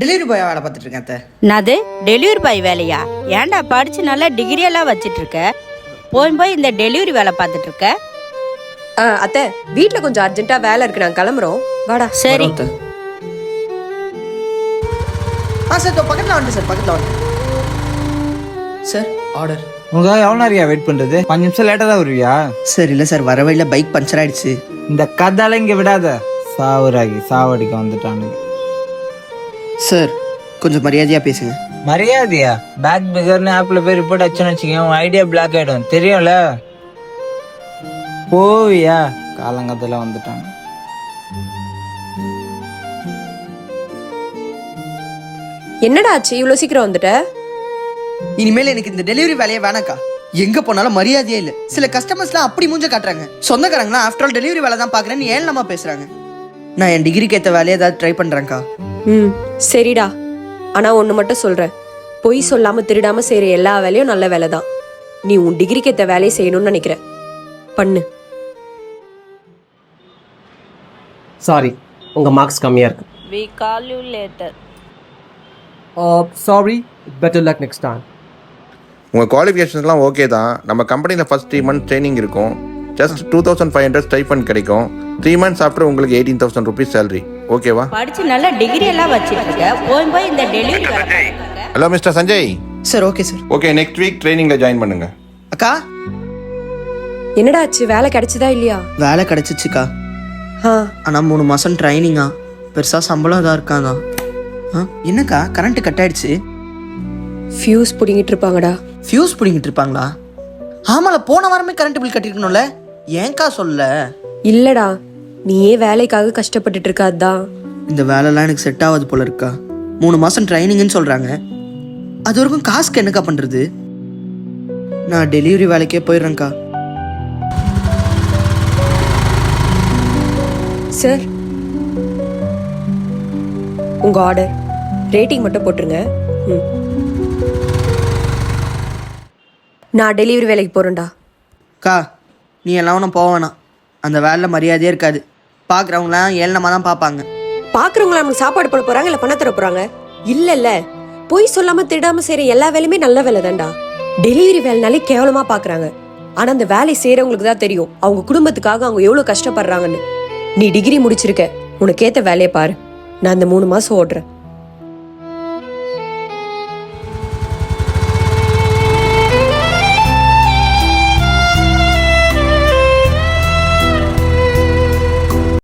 Delivery boy வேலை பார்த்துட்டு இருக்கேன் அத்தை. என்னது? டெலிவரி பாய் வேலையா? ஏன்டா படிச்சு நல்லா டிகிரி எல்லாம் வச்சிட்டு இருக்க? போய் போய் இந்த டெலிவரி வேலை பார்த்துட்டு இருக்க? ஆ, அத்தை வீட்ல கொஞ்சம் அர்ஜென்ட்டா வேலை இருக்கு. நான் கிளம்புறோம். வாடா. சரி. அத்தை. ஆ சார் இதோ பக்கத்தில் வந்துட்டு சார் பக்கத்தில் வந்துட்டு சார் ஆர்டர் உங்களுக்காக எவ்வளோ நேரம் வெயிட் பண்ணுறது அஞ்சு நிமிஷம் லேட்டாக தான் வருவியா? சார் இல்லை சார் வர வழியில் பைக் பஞ்சர் ஆயிடுச்சு. இந்த கதால இங்கே விடாத. சாவுராகி சாவடிக்க வந்துட்டானுங்க. சார் கொஞ்சம் மரியாதையாக பேசுங்க. மரியாதையா? பேக் பிகர்னு ஆப்பில் போய் ரிப்போர்ட் அச்சுன்னு வச்சுக்கோங்க உன் ஐடியா பிளாக் ஆகிடும் தெரியும்ல? போவியா? காலங்கத்தில் வந்துட்டாங்க என்னடா ஆச்சு? இவ்வளவு சீக்கிரம் வந்துட்ட? இனிமேல் எனக்கு இந்த டெலிவரி வேலையே வேணாக்கா. எங்க போனாலும் மரியாதையே இல்லை. சில கஸ்டமர்ஸ்லாம் அப்படி மூஞ்ச காட்டுறாங்க. சொந்தக்காரங்களாம் ஆஃப்டர் ஆல் டெலிவரி வேலை தான் பார்க்குறேன்னு ஏளனமா பேசுறாங்க. நான் என் டிகிரிக்கு ஏற்ற வேலையை ஏதாவது ட்ரை பண்றேன்க்கா. ம். சரிடா. ஆனா ஒண்ணு மட்டும் சொல்றேன். பொய் சொல்லாம திருடாம செய்யற எல்லா வேலையும் நல்ல வேலை தான் நீ உன் டிகிரிக்கு ஏத்த வேலையை செய்யணும்னு நினைக்கிற பண்ணு. சாரி உங்கள் மார்க்ஸ் கம்மியாக இருக்கு. We call you later sorry better luck next time உங்கள் குவாலிஃபிகேஷன்ஸ்லாம் ஓகே தான். நம்ம கம்பெனியில் ஃபஸ்ட் த்ரீ மந்த்ஸ் ட்ரைனிங் இருக்கும். Just two thousand five hundred stipend கிடைக்கும். த்ரீ மந்த்ஸ் ஆஃப்டர் உங்களுக்கு எயிட்டீன் தௌசண்ட் ருபீஸ் சேலரி ஓகேவா படிச்சு நல்லா டிகிரி எல்லாம் வச்சிட்டு இருக்க போய் போய் இந்த delivery hello mister Sanjay sir okay sir okay next week ட்ரைனிங்கில் join பண்ணுங்க. அக்கா? என்னடா ஆச்சு? வேலை கிடைச்சதா இல்லையா? வேலை கிடைச்சிச்சுக்கா. ஆ. ஆனால் மூணு மாதம் ட்ரைனிங்கா பெருசாக சம்பளம் தான் இருக்காங்க ஆ என்னக்கா? கரண்ட் கட் ஆயிடுச்சு. ஃபியூஸ் புடிங்கிட்டு இருப்பாங்கடா. ஃபியூஸ் பிடிங்கிட்டு இருப்பாங்களா? ஆமால போன வாரமே கரண்ட் பில் கட்டிருக்கணும்ல. ஏன்க்கா சொல்ல? இல்லடா. நீயே வேலைக்காக கஷ்டப்பட்டுட்டு இருக்க அதான் இந்த வேலைலாம் எனக்கு செட் ஆகாது போல இருக்கா? மூணு மாதம் ட்ரைனிங்னு சொல்கிறாங்க அது வரைக்கும் காசுக்கு என்னக்கா பண்ணுறது நான் டெலிவரி வேலைக்கே போயிடுறேன்க்கா. சார் உங்க ஆர்டர் ரேட்டிங் மட்டும் போட்டுருங்க. ம். நான் டெலிவரி வேலைக்கு போறேன்டா. அக்கா நீ எல்லாம் ஒன்றும் போக வேணாம். அந்த வேலையில் மரியாதையே இருக்காது. பார்க்குறவங்களாம் ஏளனமாக தான் பார்ப்பாங்க பார்க்குறவங்களாம் நமக்கு சாப்பாடு போட போகிறாங்க இல்லை பணம் தர போறாங்க? இல்ல பொய் சொல்லாமல் திடாமல் செய்கிற எல்லா வேலையுமே நல்ல வேலை தான்டா. டெலிவரி வேலைனாலே கேவலமாக பார்க்குறாங்க ஆனால் அந்த வேலை செய்கிறவங்களுக்கு தான் தெரியும். அவங்க குடும்பத்துக்காக அவங்க எவ்வளோ கஷ்டப்படுறாங்கன்னு. நீ டிகிரி முடிச்சிருக்க. உனக்கு வேலையை பாரு. நான் இந்த மூணு மாதம் ஓடுறேன்.